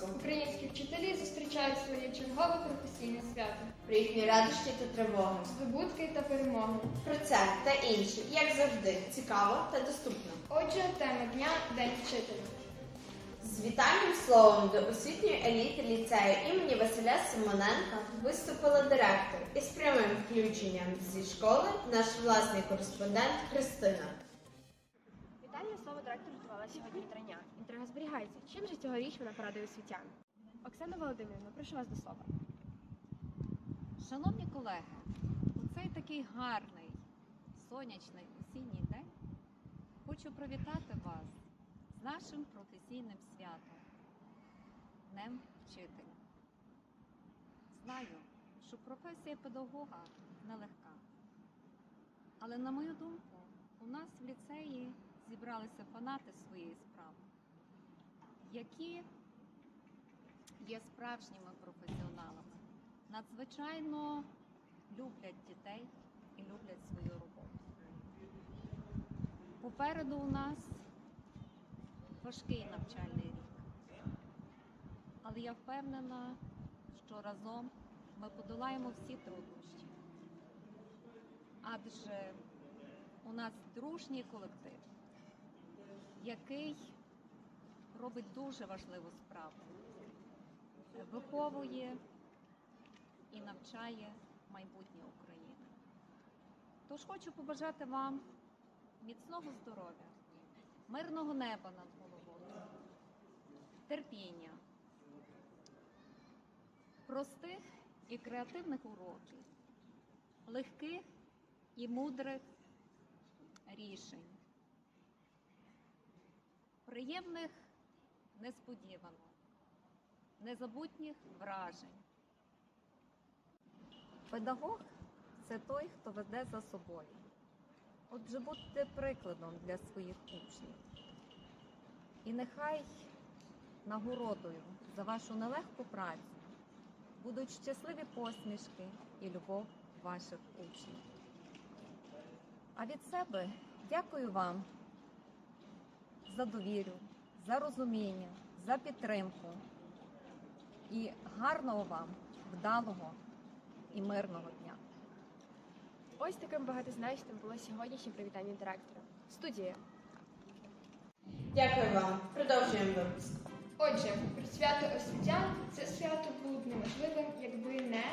спеціальному Українські вчителі зустрічають своє чергове професійне свято, про їхні радощі та тривоги. здобутки та перемоги. Про це та інше, як завжди, цікаво та доступно. Отже, тема дня День вчителя. З вітальним словом до освітньої еліти ліцею імені Василя Симоненка виступила директор із прямим включенням зі школи наш власний кореспондент Христина. Вітальне слово директор готувала сьогодні трення. Інтрига зберігається. Чим же цьогоріч вона порадує освітян? Оксана Володимирівна, прошу вас до слова. Шановні колеги, у цей такий гарний сонячний осінній день хочу привітати вас з нашим професійним святом Днем Вчителя. Знаю, що професія педагога нелегка. Але, на мою думку, у нас в ліцеї зібралися фанати своєї справи, які є справжніми професіоналами надзвичайно люблять дітей і люблять свою роботу. Попереду у нас важкий навчальний рік. Але я впевнена, що разом ми подолаємо всі труднощі. Адже у нас дружній колектив, який робить дуже важливу справу, виховує і навчає майбутнє України. Тож хочу побажати вам міцного здоров'я, мирного неба над головою, терпіння, простих і креативних уроків, легких і мудрих рішень, приємних несподіванок, незабутніх вражень. Педагог це той, хто веде за собою. Отже, будьте прикладом для своїх учнів. І нехай нагородою за вашу нелегку працю будуть щасливі посмішки і любов ваших учнів. А від себе дякую вам за довіру, за розуміння, за підтримку і гарного вам, вдалого і мирного дня. Ось таким багатозначним було сьогоднішнє привітання директора. Студія. Дякую вам. Продовжуємо випуск. Отже, про свято освітян це свято було б неможливим, якби не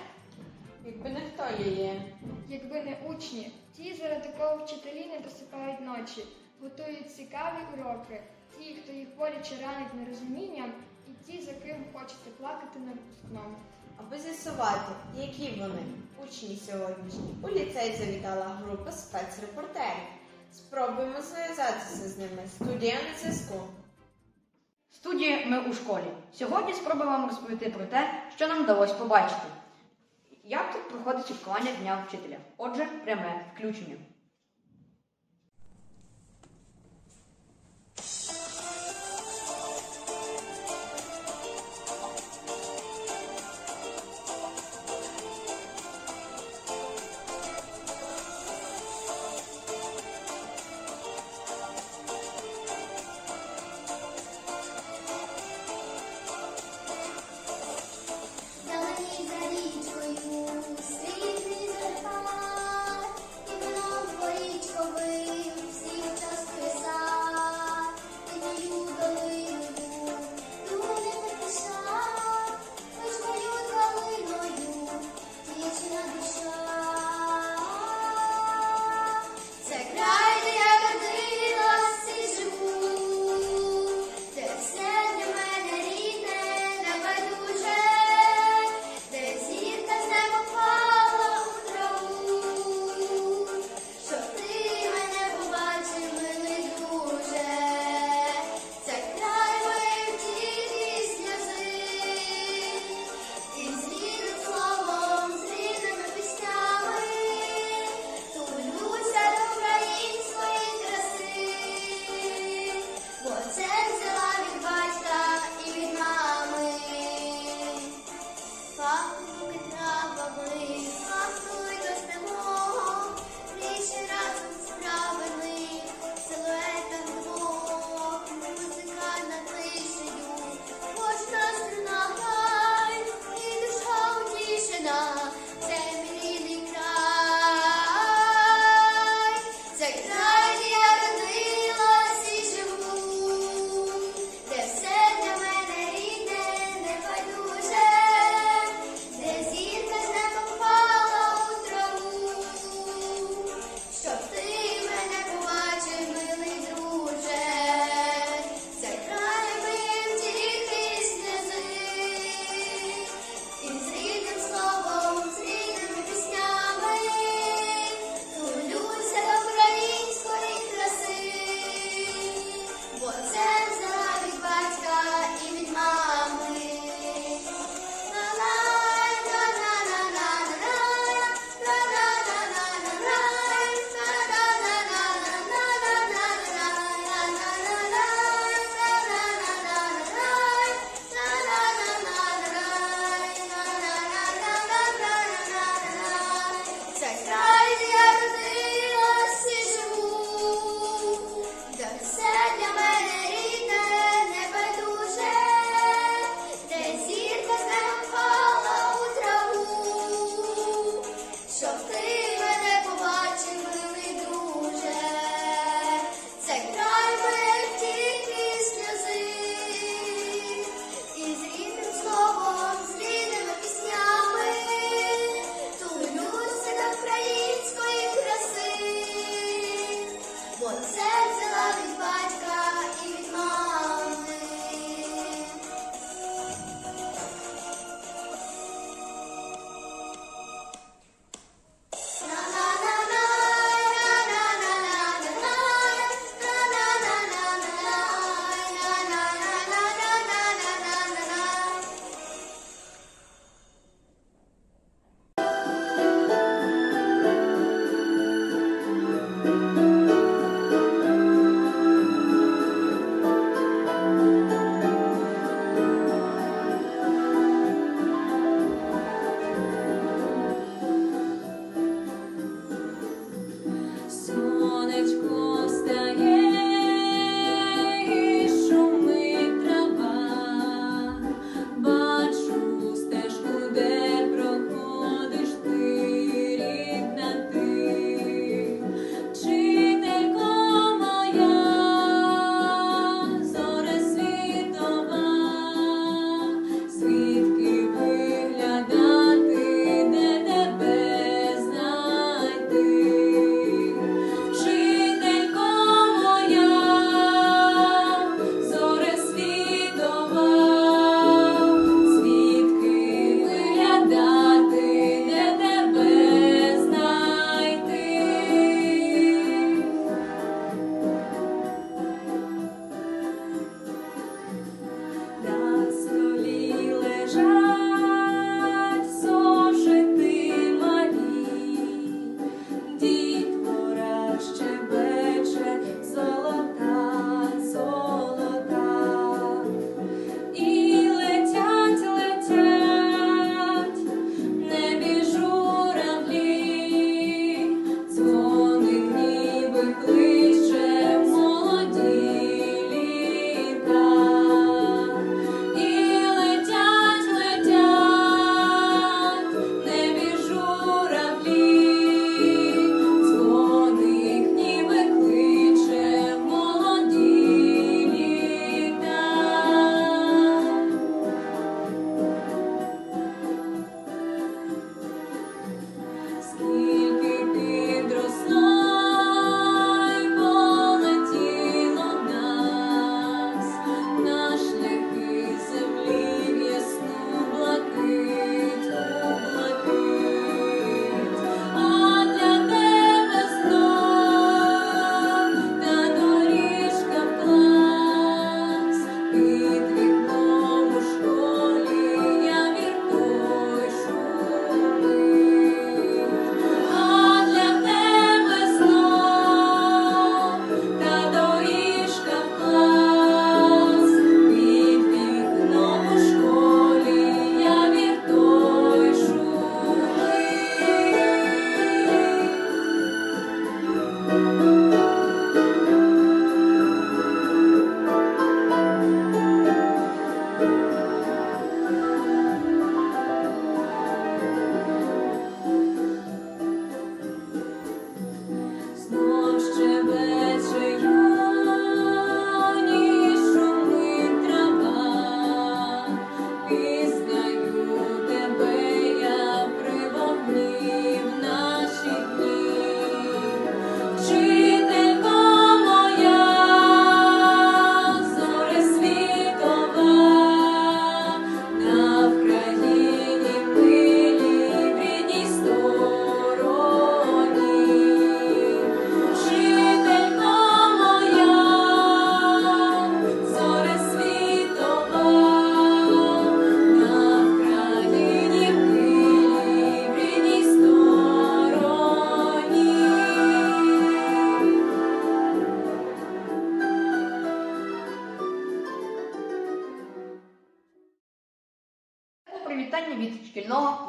Якби не хто її. якби не учні, ті, заради кого вчителі не досипають ночі, готують цікаві уроки, ті, хто їх боляче ранить нерозумінням, і ті, за ким хочете плакати на випускному. Аби з'ясувати, які вони учні сьогоднішні, у ліцей завітала група спецрепортерів. Спробуємо зв'язатися з ними. Студія на зв'язку. Студії ми у школі. Сьогодні спробуємо вам розповісти про те, що нам вдалося побачити. Як тут проходить святкування Дня вчителя? Отже, пряме включення.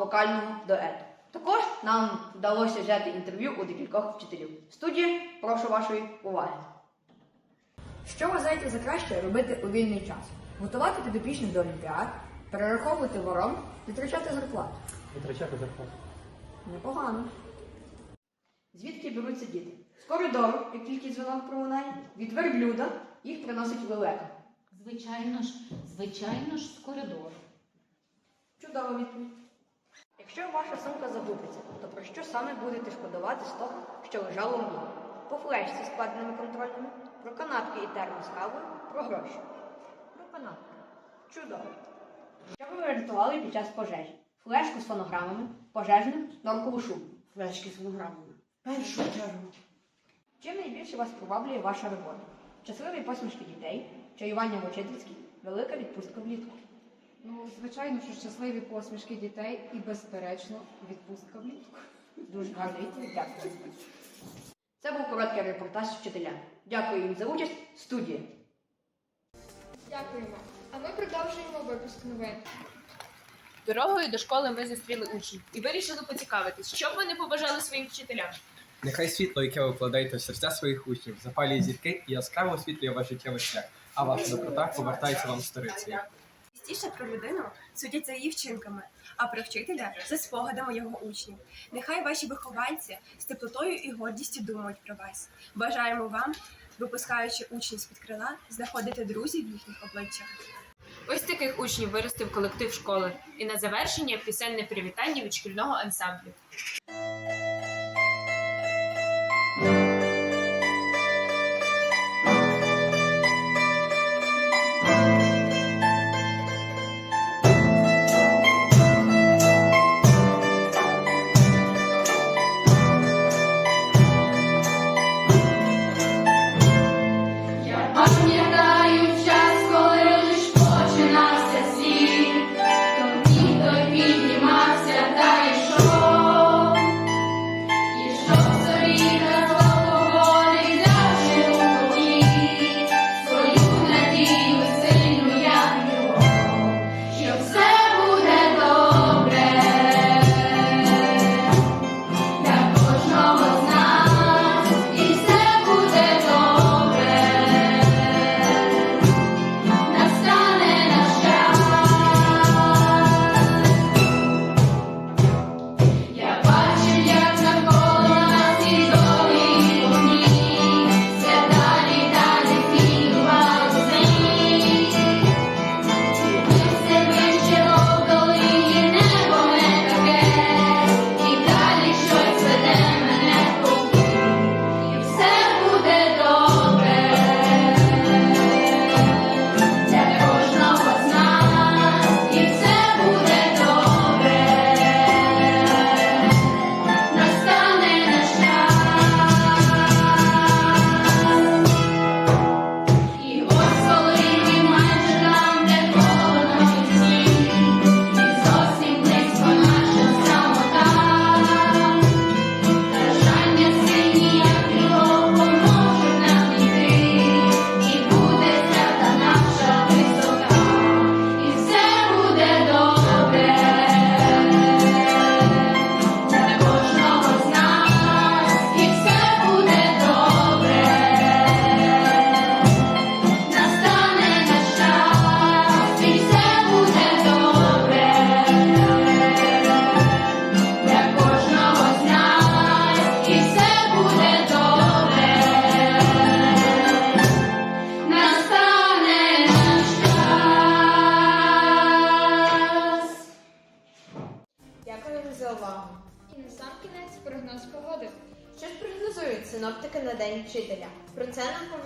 Вокального дуету. Також нам вдалося взяти інтерв'ю у декількох вчителів. Студія, прошу вашої уваги. Що вважаєте за краще робити у вільний час? Готувати підопічних до олімпіад, перераховувати ворон, витрачати зарплату. Витрачати зарплату. Непогано. Звідки беруться діти? З коридору, як тільки дзвінок пролунає, від верблюда їх приносить лелека. Звичайно ж, звичайно ж, з коридору. Чудова відповідь. Якщо ваша сумка загубиться, то про що саме будете шкодувати з того, що лежало в ній? По флешці з складеними контрольними, про канапки і термос кавою, про гроші. Про канапки. Чудово. Що ви врятували під час пожежі? Флешку з фонограмами, пожежник, норкову шубу. Флешки з фонограмами. Першу чергу. Чим найбільше вас приваблює ваша робота? Щасливі посмішки дітей, чаювання в учительській, велика відпустка влітку. Ну, звичайно, що щасливі посмішки дітей і, безперечно, відпустка влітку. Дуже відповідь, дякую. Це був короткий репортаж вчителя. Дякую їм за участь. Студія. Дякуємо. А ми продовжуємо випуск новин. Дорогою до школи ми зустріли учнів і вирішили поцікавитись, що б вони побажали своїм вчителям. Нехай світло, яке ви вкладаєте в серця своїх учнів, запалює зірки і яскраво освітлює ваш життєвий шлях, а ваша доброта повертається вам сторицею. Частіше про людину судять за її вчинками, а про вчителя за спогадами його учнів. Нехай ваші вихованці з теплотою і гордістю думають про вас. Бажаємо вам, випускаючи учнів з-під крила, знаходити друзів в їхніх обличчях. Ось таких учнів виростив колектив школи. І на завершення пісенне привітання від шкільного ансамблю.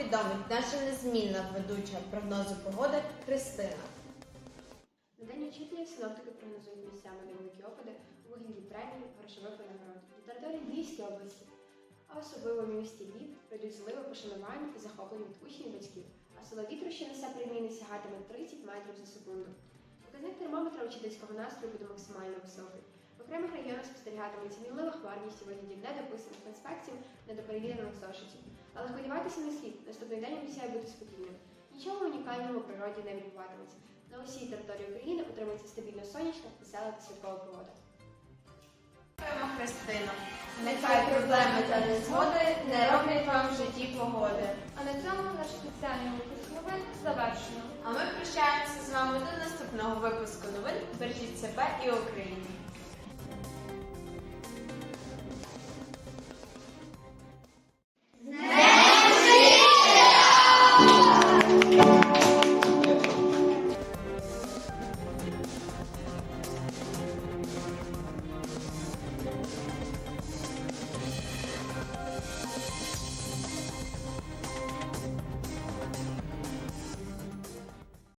Повідомить наша незмінна ведуча прогнозу погоди Христина. На день учителя синоптики прогнозують місцями невеликі опади у премій, грошових винагород на території Львівської області, а особливо в місті Львів пройдуть зливи пошанування і захоплення від учнів батьків, а сила вітру, що несе приміни, сягатиме 30 метрів за секунду. Показник термометра учительського настрою буде максимально високий. В окремих районах спостерігатиметься мінлива хмарність у вигляді недописаних конспектів, недоперевірених зошитів. Але сподіватися не слід, наступний день обіцяє бути спокійним. Нічого унікального в природі не відбуватиметься. На усій території України утримується стабільно сонячна, весела та святкова погода. Дякуємо, Христина. Нехай проблеми та незгоди не роблять вам в житті погоди. А на цьому наш спеціальний випуск новин завершено. А ми прощаємося з вами до наступного випуску новин. Бережіть себе і Україну.